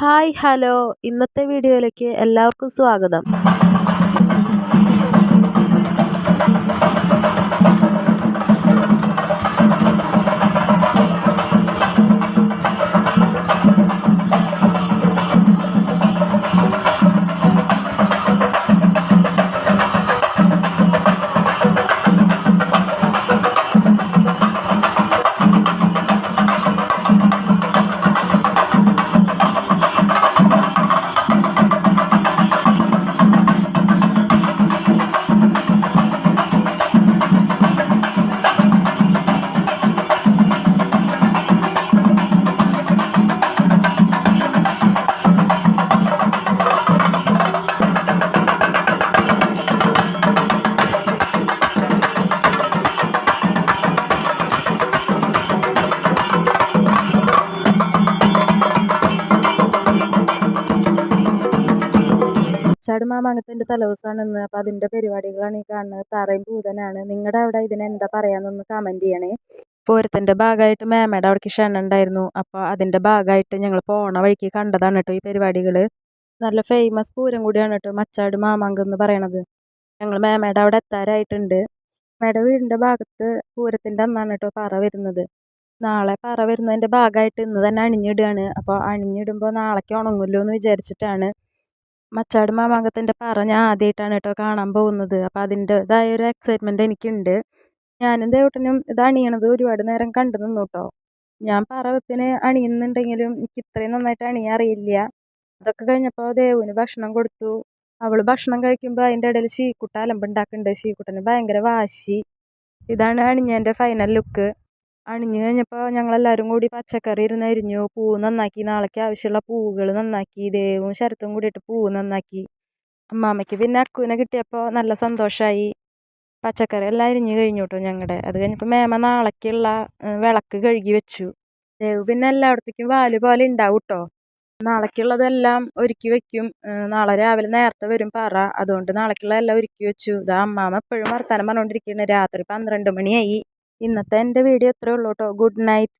Hi hello. ഇന്നത്തെ വീഡിയോയിലേക്ക് എല്ലാവർക്കും സ്വാഗതം. ചടുമാമാങ്കത്തിന്റെ തലവസാണ് ഇന്ന് അതിന്റെ പരിപാടികളാണ് ഈ കാണുന്നത്. തറയും ഭൂതനാണ് നിങ്ങളുടെ അവിടെ ഇതിനെന്താ പറയാന്നൊന്ന് കമന്റ് ചെയ്യണേ. പൂരത്തിന്റെ ഭാഗമായിട്ട് മേമയുടെ അവിടേക്ക് ക്ഷണം ഉണ്ടായിരുന്നു. അപ്പോൾ അതിന്റെ ഭാഗമായിട്ട് ഞങ്ങൾ പോണ വഴിക്ക് കണ്ടതാണ് കേട്ടോ ഈ പരിപാടികൾ നല്ല ഫേമസ് പൂരം കൂടിയാണ് കേട്ടോ മച്ചാട് മാമാങ്കം എന്ന് പറയണത്. ഞങ്ങൾ മേമയുടെ അവിടെ എത്താറായിട്ടുണ്ട്. മേമയുടെ വീടിന്റെ ഭാഗത്ത് പൂരത്തിന്റെ അന്നാണ് കേട്ടോ പറ വരുന്നത്. നാളെ പറ വരുന്നതിന്റെ ഭാഗമായിട്ട് ഇന്ന് തന്നെ അണിഞ്ഞിടുകയാണ് അപ്പോൾ അണിഞ്ഞിടുമ്പോൾ നാളേക്ക് ഉണങ്ങുമല്ലോ എന്ന് വിചാരിച്ചിട്ടാണ് മച്ചാട് മാമാങ്കത്തിന്റെ പറ ഞാൻ ആദ്യമായിട്ടാണ് കേട്ടോ കാണാൻ പോകുന്നത്. അപ്പോൾ അതിന്റെതായ ഒരു എക്സൈറ്റ്മെന്റ് എനിക്കുണ്ട്. ഞാനും ദേവട്ടനും ഇത് അണിയണത് ഒരുപാട് നേരം കണ്ടു നിന്നു കേട്ടോ. ഞാൻ പറ വെപ്പിന് അണിയുന്നുണ്ടെങ്കിലും എനിക്ക് ഇത്രയും നന്നായിട്ട് അണിയാൻ അറിയില്ല. അതൊക്കെ കഴിഞ്ഞപ്പോൾ ദേവുവിന് ഭക്ഷണം കൊടുത്തു. അവൾ ഭക്ഷണം കഴിക്കുമ്പോൾ അതിന്റെ ഇടയിൽ ശീക്കുട്ട അലമ്പുണ്ടാക്കുന്നുണ്ട്. ശീക്കുട്ടന് ഭയങ്കര വാശി. ഇതാണ് അണിഞ്ഞതിന്റെ ഫൈനൽ ലുക്ക് അണിഞ്ഞു കഴിഞ്ഞപ്പോൾ ഞങ്ങളെല്ലാവരും കൂടി പച്ചക്കറി ഇരുന്ന് അരിഞ്ഞു. പൂ നന്നാക്കി. നാളേക്ക് ആവശ്യമുള്ള പൂവുകൾ നന്നാക്കി. ദേവും ശരത്തും കൂടിയിട്ട് പൂവ് നന്നാക്കി. അമ്മാമ്മയ്ക്ക് പിന്നെ അക്കുവിനെ കിട്ടിയപ്പോൾ നല്ല സന്തോഷമായി പച്ചക്കറി എല്ലാം അരിഞ്ഞു കഴിഞ്ഞു കേട്ടോ ഞങ്ങളുടെ അത് കഴിഞ്ഞപ്പോൾ മേമ നാളേക്കുള്ള വിളക്ക് കഴുകി വെച്ചു. ദേവ് പിന്നെ എല്ലായിടത്തേക്കും വാൽ പോലെ ഉണ്ടാവും കേട്ടോ നാളേക്കുള്ളതെല്ലാം ഒരുക്കി വെക്കും. നാളെ രാവിലെ നേരത്തെ വരും പറ. അതുകൊണ്ട് നാളേക്കുള്ള എല്ലാം ഒരുക്കി വെച്ചു. ഇതാ അമ്മാമ്മ എപ്പോഴും വർത്തമാനം പറഞ്ഞുകൊണ്ടിരിക്കുകയാണ് രാത്രി പന്ത്രണ്ട് മണിയായി. ഇന്നത്തെ എന്റെ വീഡിയോ ഇത്രയേ ഉള്ളൂ കേട്ടോ. Good night.